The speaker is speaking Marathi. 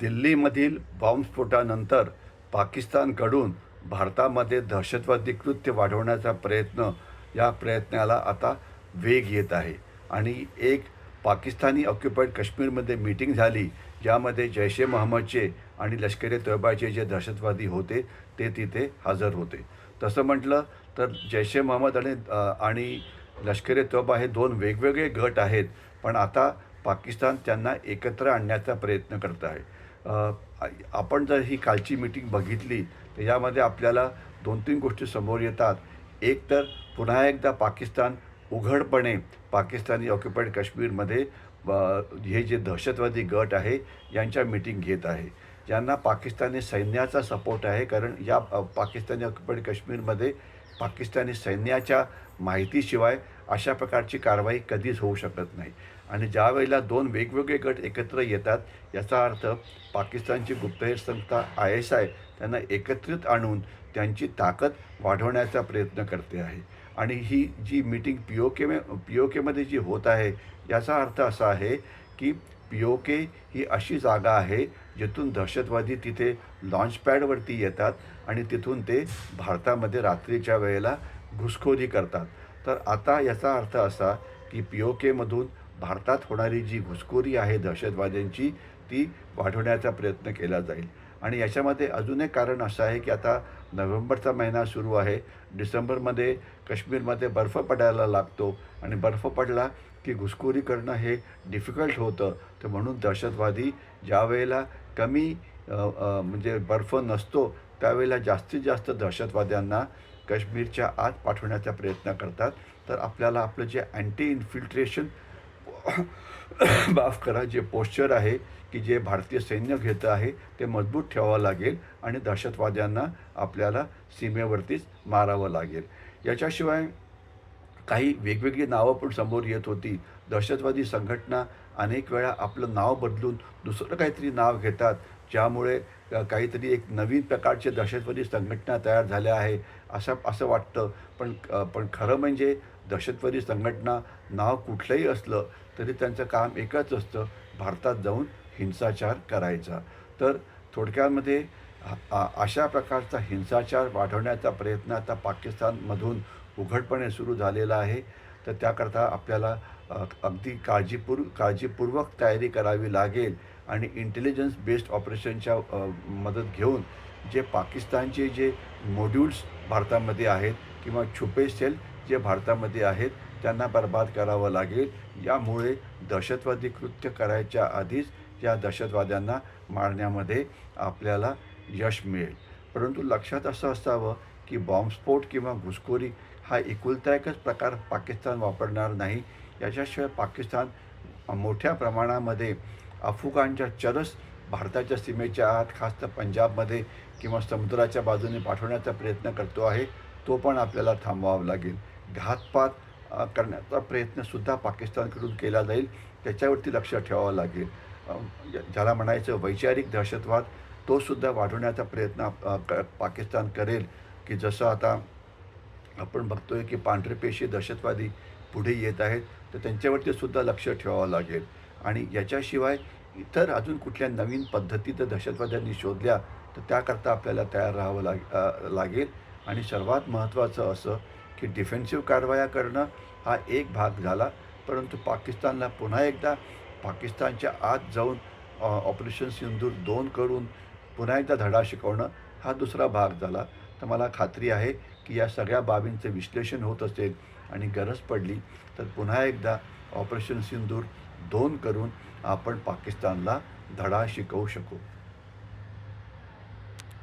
दिल्लीमधील बॉम्बस्फोटानंतर पाकिस्तानकडून भारतामध्ये दहशतवादी कृत्य वाढवण्याचा प्रयत्न या प्रयत्नाला आता वेग येत आहे. आणि एक पाकिस्तानी ऑक्युपाईड काश्मीरमध्ये मीटिंग झाली ज्यामध्ये जैश ए मोहम्मदचे आणि लष्कर ए तोयबाचे जे दहशतवादी होते ते तिथे हजर होते. तसं म्हटलं तर जैश ए मोहम्मद आणि आणि लष्कर ए तोयबा हे दोन वेगवेगळे गट आहेत पण आता पाकिस्तान त्यांना एकत्र आणण्याचा प्रयत्न करत आहे. आपण जर ही कालची मीटिंग बघितली तर यामध्ये आपल्याला दोन तीन गोष्टी समोर येतात. एक तर पुन्हा एकदा पाकिस्तान उघडपणे पाकिस्तानी ऑक्युपाईड काश्मीरमध्ये हे जे दहशतवादी गट आहे यांच्या मीटिंग घेत आहे. ज्यांना पाकिस्तानी सैन्याचा सपोर्ट आहे कारण या पाकिस्तानी ऑक्युपाईड काश्मीरमध्ये पाकिस्तानी सैन्याच्या माहितीशिवाय अशा प्रकारची कारवाई कधीच होऊ शकत नाही. आणि ज्या वेळेला दोन वेगवेगळे गट एकत्र येतात याचा अर्थ पाकिस्तानची गुप्तहेर संस्था आय एस आय त्यांना एकत्रित आणून त्यांची ताकद वाढवण्याचा प्रयत्न करते आहे. आणि ही जी meeting P O K P O केमध्ये जी होत आहे याचा अर्थ असा आहे की पी ओ के ही अशी जागा आहे जिथून दहशतवादी तिथे लॉन्चपॅडवरती येतात आणि तिथून ते भारतामध्ये रात्रीच्या वेळेला घुसखोरी करतात. तर आता याचा अर्थ असा की पी ओ केमधून भारतात होणारी जी घुसखोरी आहे दहशतवाद्यांची ती वाढवण्याचा प्रयत्न केला जाईल. आणि याच्यामध्ये अजून एक कारण असं आहे की आता नोव्हेंबरचा महिना सुरू आहे. डिसेंबरमध्ये काश्मीरमध्ये बर्फ पडायला लागतो आणि बर्फ पडला की घुसखोरी करणं हे डिफिकल्ट होतं. तर म्हणून दहशतवादी ज्या वेळेला कमी म्हणजे बर्फ नसतो त्यावेळेला जास्तीत जास्त दहशतवाद्यांना काश्मीरच्या आत पाठवण्याचा प्रयत्न करतात तर आपल्याला आपलं जे अँटी इन्फिल्ट्रेशन माफ करा जे पोश्चर आहे की जे भारतीय सैन्य घेतं आहे ते मजबूत ठेवावं लागेल आणि दहशतवाद्यांना आपल्याला सीमेवरतीच मारावं लागेल. याच्याशिवाय काही वेगवेगळी नावं पण समोर येत होती. दहशतवादी संघटना अनेक वेळा आपलं नाव बदलून दुसरं काहीतरी नाव घेतात. ज्यामुळे काहीतरी एक नवीन प्रकारचे दहशतवादी संघटना तयार झाल्या आहे असं असं वाटतं. पण पण खरं म्हणजे दहशतवादी संघटना नाव कुठलंही असलं तरी त्यांचं काम एकच असतं भारतात जाऊन हिंसाचार करायचा. तर थोडक्यामध्ये अशा प्रकारचा हिंसाचार वाढवण्याचा प्रयत्न आता पाकिस्तानमधून उघडपणे सुरू झालेला आहे. तर त्याकरता आपल्याला अगदी काळजीपूर्व काळजीपूर्वक तयारी करावी लागेल. आणि इंटेलिजन्स बेस्ड ऑपरेशनच्या मदत घेऊन जे पाकिस्तानचे जे मॉड्यूल्स भारतामध्ये आहेत किंवा छुपे सेल जे भारतामध्ये आहेत त्यांना बर्बाद करावं लागेल. यामुळे दहशतवादी कृत्य करायच्या आधीच या दहशतवाद्यांना मारण्यामध्ये आपल्याला यश मिळेल. परंतु लक्षात असं असावं की बॉम्बस्फोट किंवा घुसखोरी हा एकुलता एकच प्रकार पाकिस्तान वापरणार नाही. याच्याशिवाय पाकिस्तान मोठ्या प्रमाणामध्ये अफगाणच्या चरस भारताच्या सीमेच्या आत खास तर पंजाबमध्ये किंवा समुद्राच्या बाजूने पाठवण्याचा प्रयत्न करतो आहे तो पण आपल्याला थांबवावा लागेल. घातपात करण्याचा प्रयत्नसुद्धा पाकिस्तानकडून केला जाईल त्याच्यावरती लक्ष ठेवावं लागेल. ज्याला म्हणायचं वैचारिक दहशतवाद तोसुद्धा वाढवण्याचा प्रयत्न क- पाकिस्तान करेल. की जसं आता आपण बघतोय की पांढरे पेशी दहशतवादी पुढे येत आहेत तर त्यांच्यावरती सुद्धा लक्ष ठेवावं लागेल. आणि याच्याशिवाय इतर अजून कुठल्या नवीन पद्धती जर दहशतवाद्यांनी शोधल्या तर त्याकरता आपल्याला तयार राहावं लाग लागेल. आणि सर्वात महत्त्वाचं असं की डिफेन्सिव्ह कारवाया करणं हा एक भाग झाला. परंतु पाकिस्तानला पुन्हा एकदा पाकिस्तानच्या आत जाऊन ऑपरेशन सिंदूर दोन करून पुन्हा एकदा धडा शिकवणं हा दुसरा भाग झाला. तर मला खात्री आहे की या सगळ्या बाबींचं विश्लेषण होत असेल आणि गरज पडली तर पुन्हा एकदा ऑपरेशन सिंदूर दोन करून आपण पाकिस्तानला धडा शिकवू शकू.